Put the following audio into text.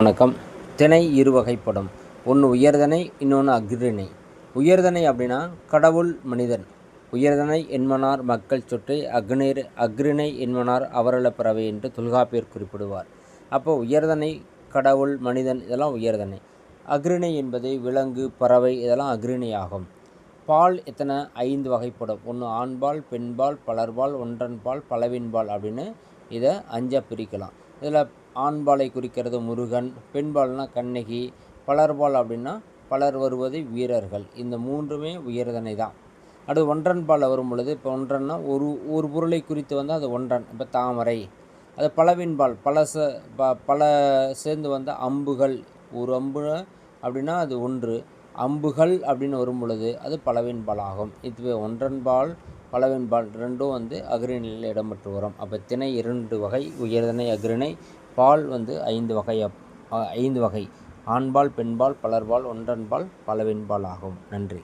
வணக்கம். திணை இரு வகைப்படும் ஒன்று உயர்தனை இன்னொன்று அக்ரிணை உயர்தனை அப்படின்னா கடவுள் மனிதன். உயர்தனை என்மனார் மக்கள் சொற்றை அக்னிர் அக்ரிணை என்மனார் அவரள பறவை என்று தொல்காப்பியர் குறிப்பிடுவார். அப்போ உயர்தனை கடவுள் மனிதன் இதெல்லாம் உயர்தனை. அக்ரிணை என்பது விலங்கு பறவை இதெல்லாம் அக்ரிணை ஆகும் பால் எத்தனை? ஐந்து வகைப்படும். ஒன்று ஆண்பால் பெண்பால் பலர்பால் ஒன்றன்பால் பலவின்பால் அப்படின்னு இதை அஞ்சாக பிரிக்கலாம். இதில் ஆண்பாலை குறிக்கிறது முருகன் பெண்பால்னா கண்ணகி பலர்பால் அப்படின்னா பலர் வருவது வீரர்கள். இந்த மூன்றுமே உயர்தனை தான். அடுத்து ஒன்றன்பால் வரும் பொழுது இப்போ ஒன்றன்னா ஒரு ஒரு பொருளை குறித்து வந்தால் அது ஒன்றன் இப்போ தாமரை. அது பலவின்பால் பல ச ப பல சேர்ந்து வந்த அம்புகள். ஒரு அம்பு அப்படின்னா அது ஒன்று. அம்புகள் அப்படின்னு வரும் பொழுது அது பலவின்பால் ஆகும். இதுவே ஒன்றன்பால் பலவின்பால் ரெண்டும் வந்து அக்ரிணியில் இடம்பெற்று வரும். அப்போ திணை இரண்டு வகை உயர்தனை அக்ரிணை பால் வந்து ஐந்து வகையாக ஐந்து வகை. ஆண்பால் பெண்பால் பலர்பால் ஒன்றன்பால் பலவின்பால் ஆகும். நன்றி.